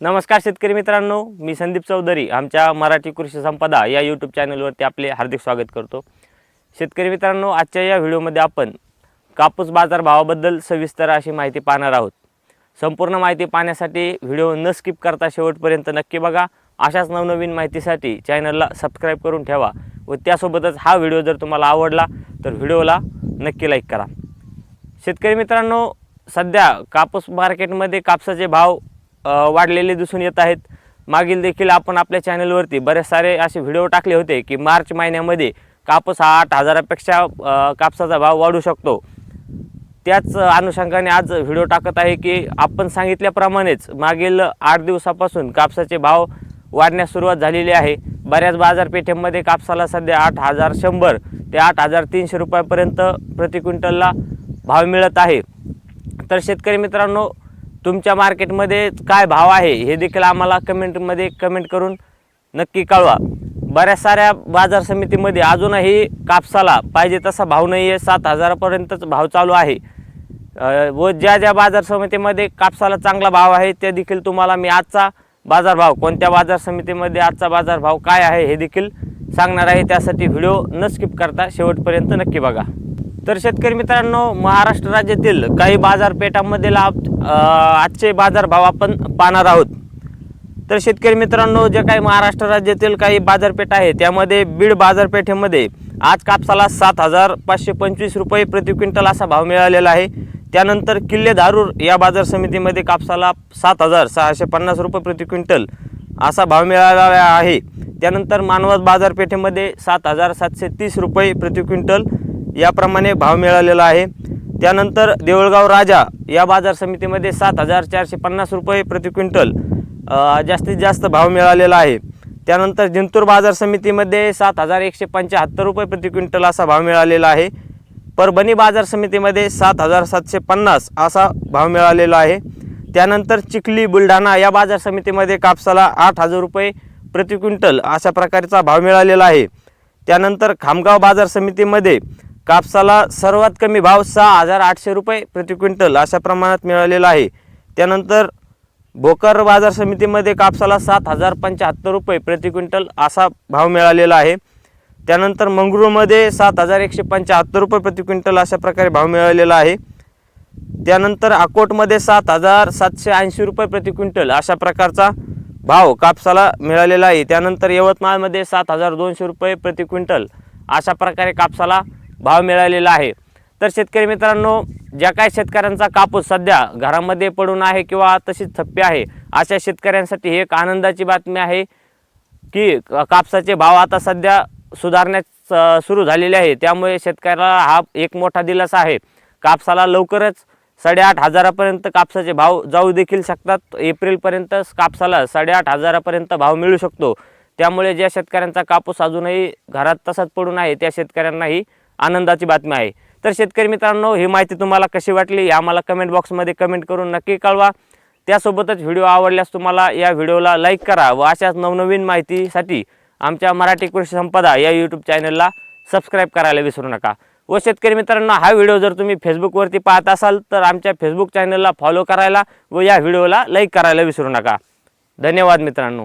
नमस्कार शेतकरी मित्रांनो मी संदीप चौधरी आमच्या मराठी कृषी संपदा या यूट्यूब चॅनलवरती आपले हार्दिक स्वागत करतो. शेतकरी मित्रांनो आजच्या या व्हिडिओमध्ये आपण कापूस बाजार भावाबद्दल सविस्तर अशी माहिती पाहणार आहोत. संपूर्ण माहिती पाहण्यासाठी व्हिडिओ न स्किप करता शेवटपर्यंत नक्की बघा. अशाच नवनवीन माहितीसाठी चॅनलला सबस्क्राईब करून ठेवा व त्यासोबतच हा व्हिडिओ जर तुम्हाला आवडला तर व्हिडिओला नक्की लाईक करा. शेतकरी मित्रांनो सध्या कापूस मार्केटमध्ये कापसाचे भाव वाढलेले दिसून येत आहेत. मागील देखील आपण आपल्या चॅनलवरती बरेच सारे असे व्हिडिओ टाकले होते की मार्च महिन्यामध्ये कापूस हा आठ हजारापेक्षा कापसाचा भाव वाढू शकतो. त्याच अनुषंगाने आज व्हिडिओ टाकत आहे की आपण सांगितल्याप्रमाणेच मागील आठ दिवसापासून कापसाचे भाव वाढण्यास सुरुवात झालेली आहे. बऱ्याच बाजारपेठेमध्ये कापसाला सध्या आठ हजार शंभर ते आठ हजार तीनशे रुपयापर्यंत प्रति क्विंटलला भाव मिळत आहे. तर शेतकरी मित्रांनो तुमच्या मार्केटमध्ये काय भाव आहे हे देखील आम्हाला कमेंटमध्ये कमेंट करून नक्की कळवा. बऱ्याच साऱ्या बाजार समितीमध्ये अजूनही कापसाला पाहिजे तसा भाव नाही आहे सात हजारापर्यंतच भाव चालू आहे. व ज्या ज्या बाजार समितीमध्ये कापसाला चांगला भाव आहे ते देखील तुम्हाला मी आजचा बाजारभाव कोणत्या बाजार समितीमध्ये आजचा बाजारभाव काय आहे हे देखील सांगणार आहे. त्यासाठी व्हिडिओ न स्किप करता शेवटपर्यंत नक्की बघा. तर शेतकरी मित्रांनो महाराष्ट्र राज्यातील काही बाजारपेठांमध्ये लाभ आजचे बाजारभाव आपण पाहणार आहोत. तर शेतकरी मित्रांनो जे काही महाराष्ट्र राज्यातील काही बाजारपेठ आहे त्यामध्ये बीड बाजारपेठेमध्ये आज कापसाला सात हजार पाचशे पंचवीस रुपये प्रति क्विंटल असा भाव मिळालेला आहे. त्यानंतर किल्ले धारूर या बाजार समितीमध्ये कापसाला सात हजार सहाशे पन्नास रुपये प्रति क्विंटल असा भाव मिळालेला आहे. त्यानंतर मानवत बाजारपेठेमध्ये सात हजार सातशे तीस रुपये प्रति क्विंटल याप्रमाणे भाव मिळालेला आहे. त्यानंतर देऊळगाव राजा या बाजार समितीमध्ये सात हजार चारशे पन्नास रुपये प्रति क्विंटल जास्तीत जास्त भाव मिळालेला आहे. त्यानंतर जिंतूर बाजार समितीमध्ये सात हजार एकशे पंच्याहत्तर रुपये प्रति क्विंटल असा भाव मिळालेला आहे. परभणी बाजार समितीमध्ये सात हजार सातशे पन्नास असा भाव मिळालेला आहे. त्यानंतर चिखली बुलढाणा या बाजार समितीमध्ये कापसाला आठ हजार रुपये प्रति क्विंटल अशा प्रकारचा भाव मिळालेला आहे. त्यानंतर खामगाव बाजार समितीमध्ये कापसाला सर्वात कमी भाव सहा हजार आठशे रुपये प्रति क्विंटल अशा प्रमाणात मिळालेला आहे. त्यानंतर भोकर बाजार समितीमध्ये कापसाला सात हजार पंच्याहत्तर रुपये प्रति क्विंटल असा भाव मिळालेला आहे. त्यानंतर मंगरूळमध्ये सात हजार एकशे पंच्याहत्तर रुपये प्रति क्विंटल अशा प्रकारे भाव मिळालेला आहे. त्यानंतर अकोटमध्ये सात हजार सातशे ऐंशी रुपये प्रति क्विंटल अशा प्रकारचा भाव कापसाला मिळालेला आहे. त्यानंतर यवतमाळमध्ये सात हजार दोनशे रुपये प्रति क्विंटल अशा प्रकारे कापसाला भाव मिळालेला आहे. तर शेतकरी मित्रांनो ज्या काही शेतकऱ्यांचा कापूस सध्या घरामध्ये पडून आहे किंवा तशीच थप्पी आहे अशा शेतकऱ्यांसाठी ही एक आनंदाची बातमी आहे की क- कापसाचे भाव आता सध्या सुधारण्यास सुरू झालेले आहे. त्यामुळे शेतकऱ्याला हा एक मोठा दिलासा आहे. कापसाला लवकरच साडेआठ हजारापर्यंत कापसाचे भाव जाऊ देखील शकतात. एप्रिलपर्यंत कापसाला साडेआठ हजारापर्यंत भाव मिळू शकतो. त्यामुळे ज्या शेतकऱ्यांचा कापूस अजूनही घरात तसाच पडून आहे त्या शेतकऱ्यांनाही आनंदाची बातमी आहे. तर शेतकरी मित्रांनो ही माहिती तुम्हाला कशी वाटली आम्हाला कमेंट बॉक्समध्ये कमेंट करून नक्की कळवा. त्यासोबतच व्हिडिओ आवडल्यास तुम्हाला या व्हिडिओला लाईक करा व अशाच नवनवीन माहितीसाठी आमच्या मराठी कृषी संपदा या यूट्यूब चॅनलला सबस्क्राईब करायला विसरू नका. व शेतकरी मित्रांनो हा व्हिडिओ जर तुम्ही फेसबुकवरती पाहत असाल तर आमच्या फेसबुक चॅनलला फॉलो करायला व या व्हिडिओला लाईक करायला विसरू नका. धन्यवाद मित्रांनो.